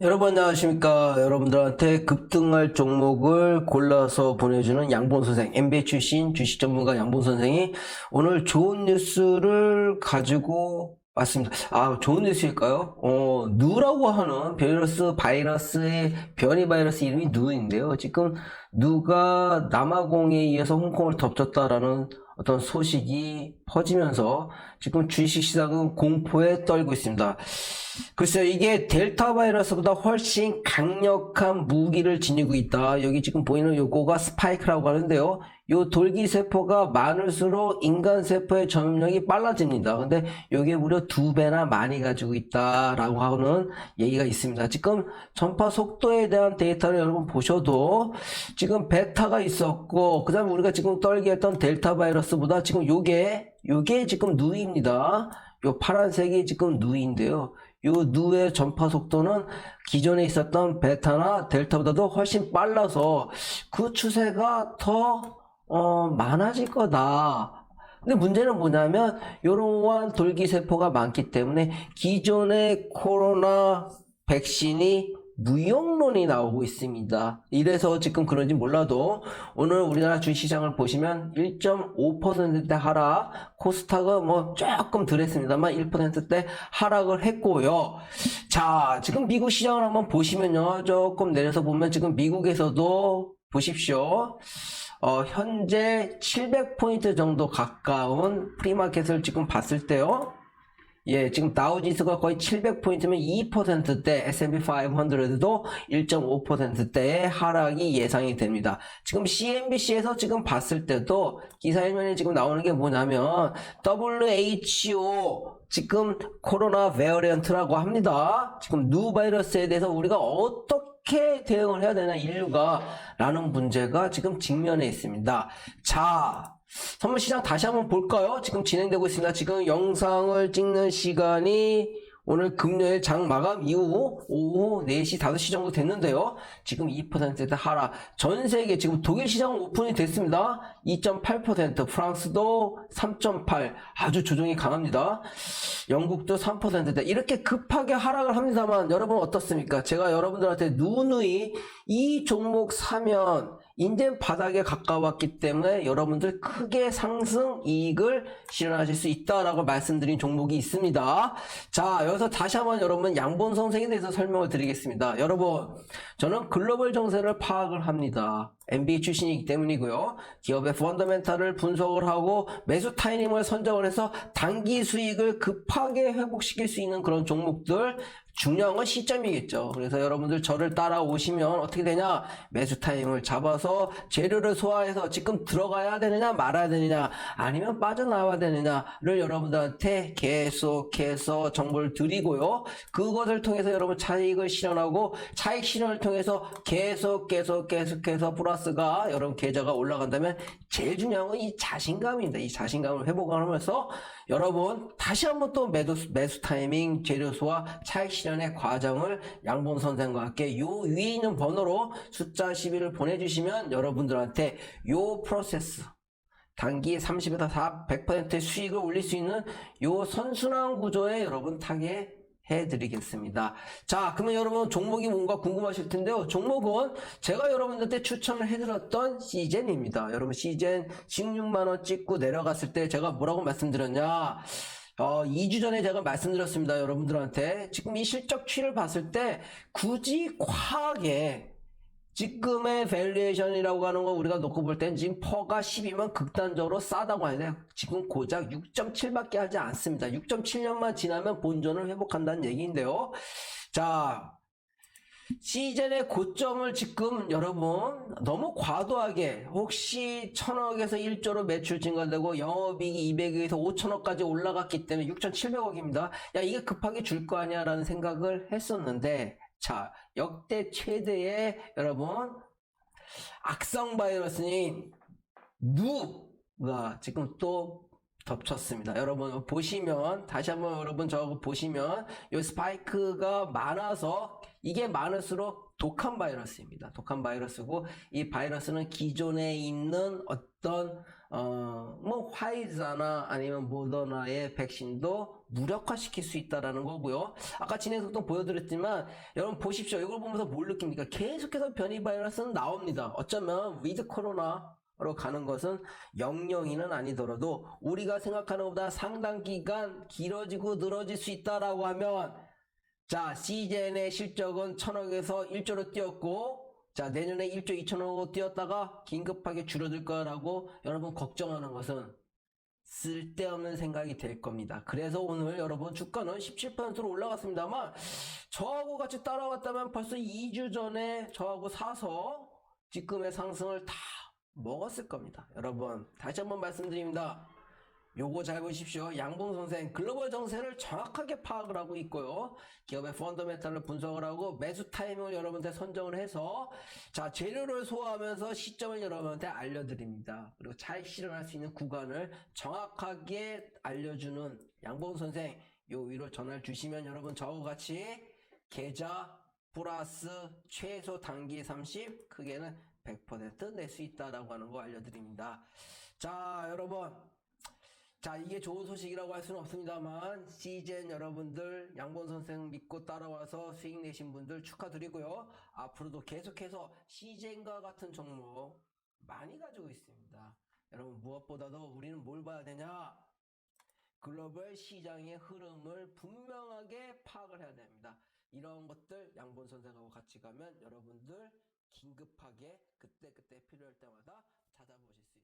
여러분 안녕하십니까? 여러분들한테 급등할 종목을 골라서 보내주는 양본 선생 MBA 출신 주식 전문가 양본 선생이 오늘 좋은 뉴스를 가지고 왔습니다. 아 좋은 뉴스일까요? 어 누라고 하는 바이러스 바이러스의 변이 바이러스 이름이 누인데요. 지금 누가 남아공에 의해서 홍콩을 덮쳤다라는 어떤 소식이 퍼지면서 지금 주식 시장은 공포에 떨고 있습니다. 글쎄요, 이게 델타 바이러스보다 훨씬 강력한 무기를 지니고 있다. 여기 지금 보이는 요거가 스파이크라고 하는데요. 요 돌기 세포가 많을수록 인간 세포의 전염력이 빨라집니다. 근데 요게 무려 두 배나 많이 가지고 있다라고 하는 얘기가 있습니다. 지금 전파 속도에 대한 데이터를 여러분 보셔도 지금 베타가 있었고, 그 다음에 우리가 지금 떨기했던 델타 바이러스보다 지금 요게, 요게 지금 누입니다. 요 파란색이 지금 누인데요. 요 누의 전파 속도는 기존에 있었던 베타나 델타보다도 훨씬 빨라서 그 추세가 더 어, 많아질 거다. 근데 문제는 뭐냐면 요러한 돌기세포가 많기 때문에 기존의 코로나 백신이 무용론이 나오고 있습니다. 이래서 지금 그런지 몰라도 오늘 우리나라 주식시장을 보시면 1.5%대 하락, 코스닥은 뭐 조금 덜 했습니다만 1%대 하락을 했고요. 자, 지금 미국 시장을 한번 보시면요. 조금 내려서 보면 지금 미국에서도 보십시오. 어, 현재 700포인트 정도 가까운 프리마켓을 지금 봤을 때요. 예, 지금 다우지수가 거의 700포인트면 2%대, S&P 500도 1.5%대의 하락이 예상이 됩니다. 지금 CNBC에서 지금 봤을 때도 기사 일면에 지금 나오는 게 뭐냐면 WHO 지금 코로나 베어리언트라고 합니다. 지금 누 바이러스에 대해서 우리가 어떻게 대응을 해야 되나 인류가 라는 문제가 지금 직면해 있습니다. 자, 선물 시장 다시 한번 볼까요? 지금 진행되고 있습니다. 지금 영상을 찍는 시간이 오늘 금요일 장 마감 이후 오후 4시, 5시 정도 됐는데요. 지금 2%대 하락. 전 세계 지금 독일 시장은 오픈이 됐습니다. 2.8%, 프랑스도 3.8. 아주 조정이 강합니다. 영국도 3%대. 이렇게 급하게 하락을 합니다만 여러분 어떻습니까? 제가 여러분들한테 누누이 이 종목 사면 인젠 바닥에 가까웠기 때문에 여러분들 크게 상승 이익을 실현하실 수 있다라고 말씀드린 종목이 있습니다. 자, 여기서 다시 한번 여러분 양본 선생에 대해서 설명을 드리겠습니다. 여러분, 저는 글로벌 정세를 파악을 합니다. MBA 출신이기 때문이고요. 기업의 펀더멘탈을 분석을 하고 매수 타이밍을 선정을 해서 단기 수익을 급하게 회복시킬 수 있는 그런 종목들 중요한 건 시점이겠죠. 그래서 여러분들 저를 따라오시면 어떻게 되냐? 매수 타임을 잡아서 재료를 소화해서 지금 들어가야 되느냐 말아야 되느냐 아니면 빠져나와야 되느냐를 여러분들한테 계속해서 정보를 드리고요. 그것을 통해서 여러분 차익을 실현하고 차익 실현을 통해서 계속 계속 계속해서 플러스 가 여러분 계좌가 올라간다면 제일 중요한 건 이 자신감입니다. 이 자신감을 회복하면서 여러분 다시 한번 또 매수, 매수 타이밍 재료 소화 차익 실현의 과정을 양본 선생과 함께 요 위에 있는 번호로 숫자 12를 보내주시면 여러분들한테 요 프로세스 단기 30에서 4, 100%의 수익을 올릴 수 있는 요 선순환 구조에 여러분 타게 해드리겠습니다. 자, 그러면 여러분 종목이 뭔가 궁금하실 텐데요. 종목은 제가 여러분들한테 추천을 해드렸던 시젠입니다. 여러분 시젠 16만원 찍고 내려갔을 때 제가 뭐라고 말씀드렸냐. 어, 2주 전에 제가 말씀드렸습니다. 여러분들한테. 지금 이 실적 추이를 봤을 때 굳이 과하게 지금의 밸류에이션이라고 하는 거 우리가 놓고 볼 땐 지금 퍼가 10이면 극단적으로 싸다고 하는데 지금 고작 6.7밖에 하지 않습니다. 6.7년만 지나면 본전을 회복한다는 얘기인데요. 자, 시즌의 고점을 지금 여러분 너무 과도하게 혹시 천억에서 1조로 매출 증가되고 영업이익이 200억에서 5천억까지 올라갔기 때문에 6,700억입니다. 야 이게 급하게 줄 거 아니야 라는 생각을 했었는데 자 역대 최대의 여러분 악성 바이러스인 누가 지금 또 덮쳤습니다. 여러분 보시면 다시 한번 여러분 저거 보시면 이 스파이크가 많아서 이게 많을수록 독한 바이러스입니다. 독한 바이러스고 이 바이러스는 기존에 있는 어떤 어뭐 화이자나 아니면 모더나의 백신도 무력화시킬 수 있다라는 거고요. 아까 진행 속도 보여드렸지만 여러분 보십시오. 이걸 보면서 뭘 느낍니까? 계속해서 변이 바이러스는 나옵니다. 어쩌면 위드 코로나 로 가는 것은 영영이는 아니더라도 우리가 생각하는 것보다 상당 기간 길어지고 늘어질 수 있다라고 하면 자, 시즌의 실적은 천억에서 1조로 뛰었고, 자, 내년에 1조 2천억으로 뛰었다가 긴급하게 줄어들 거라고 여러분 걱정하는 것은 쓸데없는 생각이 될 겁니다. 그래서 오늘 여러분 주가는 17%로 올라갔습니다만, 저하고 같이 따라왔다면 벌써 2주 전에 저하고 사서 지금의 상승을 다 먹었을 겁니다. 여러분, 다시 한번 말씀드립니다. 요거 잘 보십시오. 양봉 선생 글로벌 정세를 정확하게 파악을 하고 있고요. 기업의 펀더멘탈을 분석을 하고 매수 타이밍을 여러분한테 선정을 해서 자 재료를 소화하면서 시점을 여러분한테 알려드립니다. 그리고 잘 실현할 수 있는 구간을 정확하게 알려주는 양봉 선생 요 위로 전화를 주시면 여러분 저와 같이 계좌 플러스 최소 단기 30 크게는 100%낼 수 있다라고 하는 거 알려드립니다. 자 여러분 자, 이게 좋은 소식이라고 할 수는 없습니다만, 시즌 여러분들, 양본 선생 믿고 따라와서 수익 내신 분들 축하드리고요. 앞으로도 계속해서 시즌과 같은 종목 많이 가지고 있습니다. 여러분, 무엇보다도 우리는 뭘 봐야 되냐? 글로벌 시장의 흐름을 분명하게 파악을 해야 됩니다. 이런 것들 양본 선생하고 같이 가면 여러분들 긴급하게 그때그때 필요할 때마다 찾아보실 수